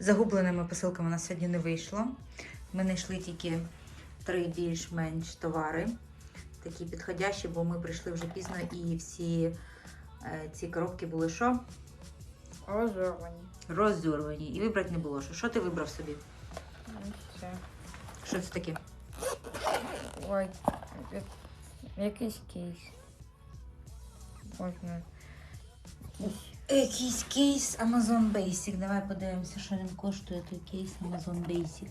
загубленими посилками у нас сьогодні не вийшло. Ми знайшли тільки три більш-менш товари, такі підходящі, бо ми прийшли вже пізно і всі е, ці коробки були що? Розорвані. Розірвані. І вибрати не було. Що, що ти вибрав собі? Ось. Що це таке? Ой, якийсь кейс. Можна. Якийсь- кейс Amazon Basic. Давай подивимося, що він коштує той кейс Amazon Basic.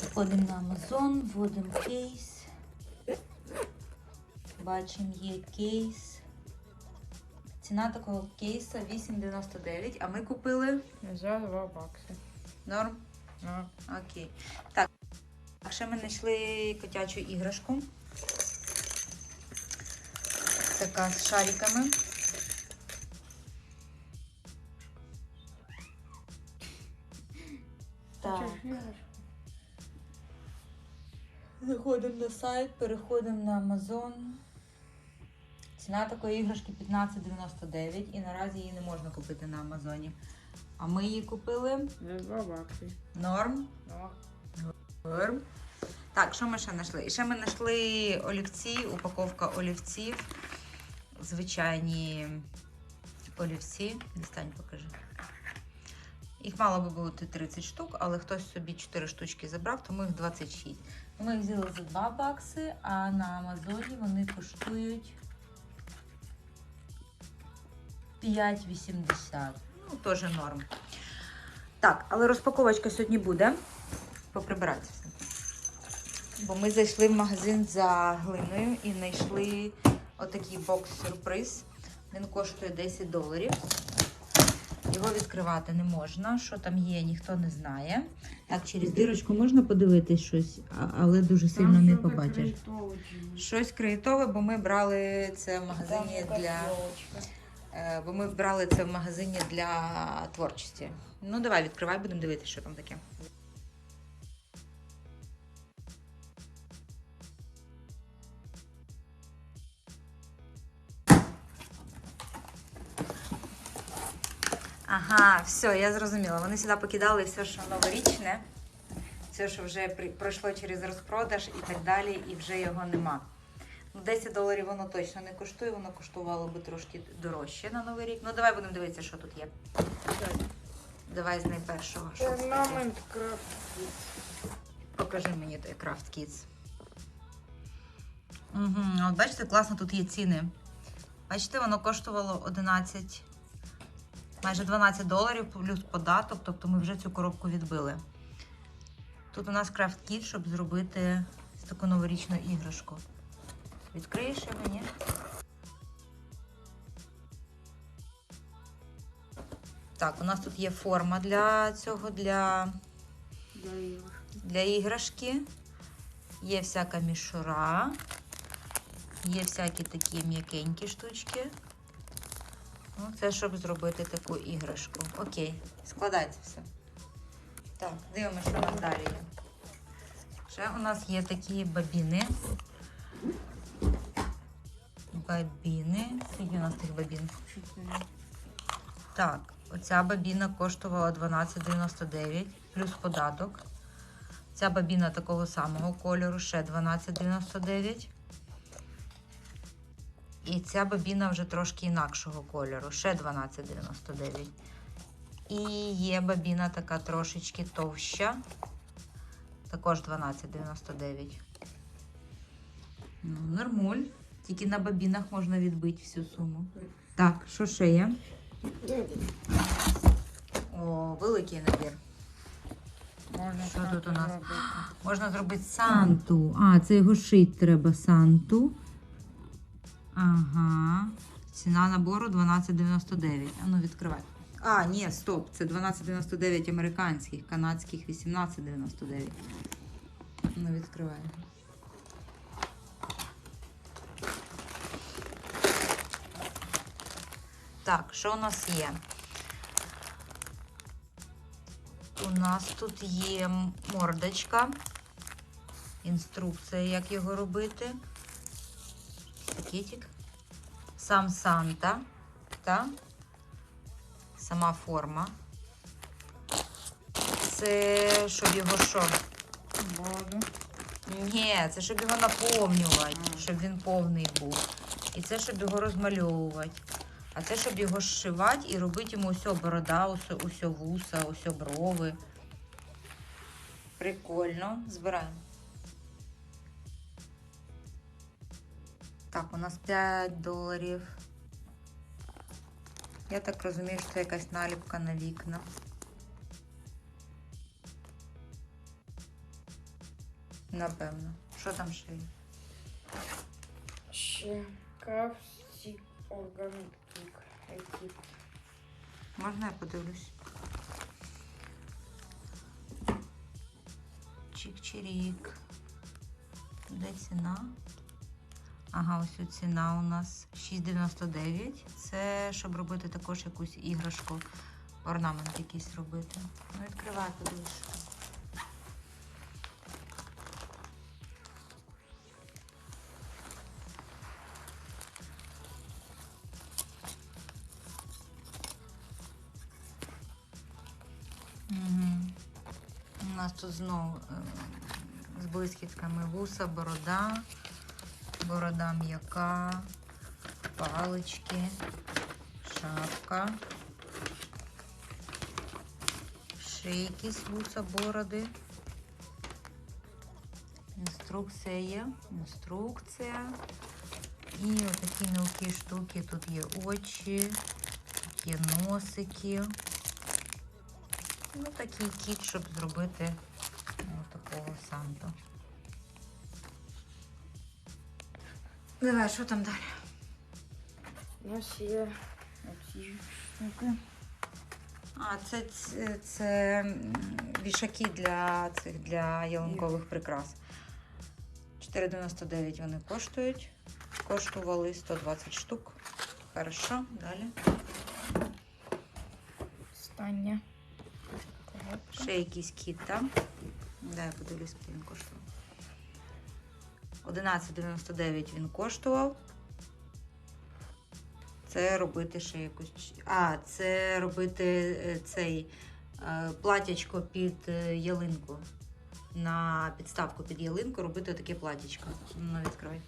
Заходимо на Amazon, вводимо кейс. Бачимо, є кейс. Ціна такого кейса 8,99, а ми купили За два бакси. норм. Ну, Окей. Так. А ще ми знайшли котячу іграшку. Така з шариками. Так. Заходимо на сайт, переходимо на Amazon. Ціна такої іграшки 15,99 і наразі її не можна купити на Амазоні. А ми її купили За два бакси. норм. Норм. Так, що ми ще знайшли? І ще ми знайшли олівці, упаковка олівців. Звичайні олівці. Дістань, покажи. Їх мало би бути 30 штук, але хтось собі 4 штучки забрав, тому їх 26. Ми їх взяли за 2 бакси, а на Амазоні вони коштують 5,80. Ну, теж норм. Так, але розпаковочка сьогодні буде. Поприбирати все. Бо ми зайшли в магазин за глиною і знайшли отакий бокс-сюрприз. Він коштує 10 доларів. Його відкривати не можна. Що там є, ніхто не знає. Так, через дірочку можна подивитись щось, але дуже сильно не побачиш. Щось креатове, бо ми брали це в магазині для. Е, Бо ми брали це в магазині для творчості. Ну, давай, відкривай, будемо дивитися, що там таке. Ага, все, я зрозуміла. Вони сюди покидали все, що новорічне, все, що вже пройшло через розпродаж і так далі, і вже його нема. Ну, 10 доларів воно точно не коштує, воно коштувало би трошки дорожче на Новий рік. Ну, давай будемо дивитися, що тут є. Давай з найпершого. Що? Орнамент крафт. Покажи мені той Craft Kids. Угу, от бачите, класно тут є ціни. Бачите, воно коштувало 11, майже 12 доларів плюс податок, тобто ми вже цю коробку відбили. Тут у нас Craft Kids, щоб зробити таку новорічну іграшку. Відкриєш його, ні? Так, у нас тут є форма для цього, для для іграшки. Є всяка мішура. Є всякі такі м'якенькі штучки. Ну, це щоб зробити таку іграшку. Окей, складається все. Так, дивимося, що у нас далі є. Ще у нас є такі бабіни. Бабіни. Скільки у нас тих бабін? Так, оця бабіна коштувала 12,99 плюс податок. Ця бабіна такого самого кольору ще 12,99. І ця бабіна вже трошки інакшого кольору, ще 12,99. І є бабіна така трошечки товща, також 12,99. Ну, нормуль. Тільки на бабінах можна відбити всю суму. Так, що ще є? О, великий набір. Можна Що тут у нас? Можна зробити санту. А, це його шить треба санту. Ага. Ціна набору 12,99. А ну відкривай. А, ні, стоп. Це 12,99 американських, канадських 18,99. Ну, відкривай. Так, що у нас є? У нас тут є мордочка, інструкція, як його робити. Пакетик. Сам Санта, та сама форма. це щоб його що? Ні, це щоб його наповнювати, щоб він повний був. І це щоб його розмальовувати. А це щоб його зшивати і робити йому усе борода, усе, усе вуса, усе брови. Прикольно. Збираємо. Так, у нас 5 доларів. Я так розумію, що це якась наліпка на вікна. Напевно. Що там ще є? Ще крафтик органік. Можна я подивлюсь? Чик-чирік. Де ціна? Ага, ось тут ціна у нас 6,99. Це щоб робити також якусь іграшку, орнамент якийсь робити. Ну, відкривай. Мгм. У нас тут знову е, з блискітками вуса, борода, борода м'яка, палички, шапка. Ще якісь вуса, бороди. Інструкція є. Інструкція. І отакі мілкі штуки. Тут є очі, тут є носики. Ну, такий кіт, щоб зробити ну, такого Санту. Давай, що там далі? У нас є оці штуки. А, це, це, це вішаки для цих для ялинкових прикрас. 4,99 вони коштують. Коштували 120 штук. Хорошо, далі. Остання. Ще якийсь кіт там. Дай я подивлюсь, скільки він коштував. 11,99 він коштував. Це робити ще якусь. А, це робити е, цей е, платячко під е, ялинку. На підставку під ялинку робити таке платячко. Ну, відкривай.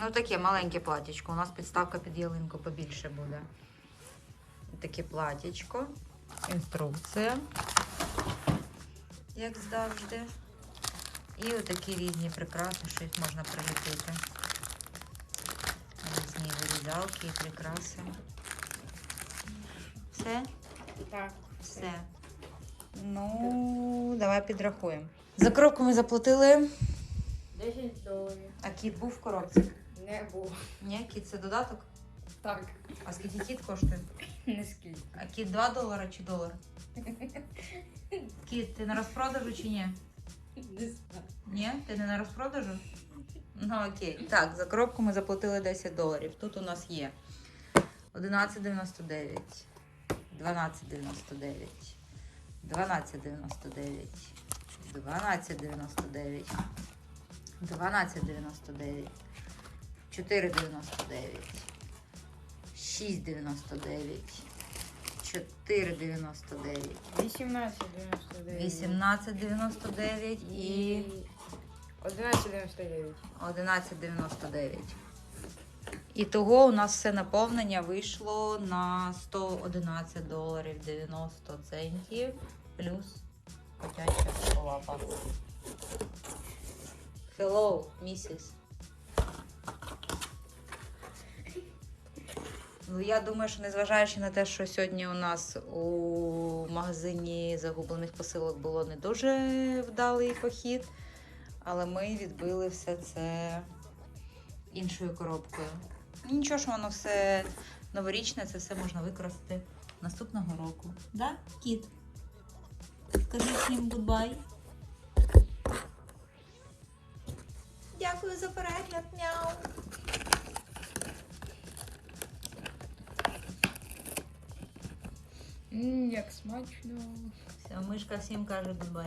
Ну, таке маленьке платічко. У нас підставка під ялинку побільше буде. Таке платічко. Інструкція. Як завжди. І отакі різні прикраси, щось можна приліпити. Різні вирізалки і прикраси. Все? Так. Все. Ну, давай підрахуємо. За коробку ми заплатили. 10 доларів. А кіт був в коробці? Не було. Ні, кіт це додаток. Так. А скільки кіт коштує? Не скільки. А кіт 2 долара чи долар? Кіт, ти на розпродажу чи ні? Не знаю. Ні? Ти не на розпродажу? Ну окей. Так, за коробку ми заплатили 10 доларів. Тут у нас є 11,99, 12,99, 12,99, 12,99, 12,99, 4,99, 6,99, 4,99, 18,99. 18,99 і 11,99. 11,99. І того у нас все наповнення вийшло на 111 доларів 90 центів плюс котяча лапа. Hello, місіс. Я думаю, що незважаючи на те, що сьогодні у нас у магазині загублених посилок було не дуже вдалий похід, але ми відбили все це іншою коробкою. Нічого, що воно все новорічне, це все можна використати наступного року. Да, кіт? Скажи всім гудбай. Дякую за перегляд, мяу. Мм, як смачно. Все, мишка всім каже гудбай.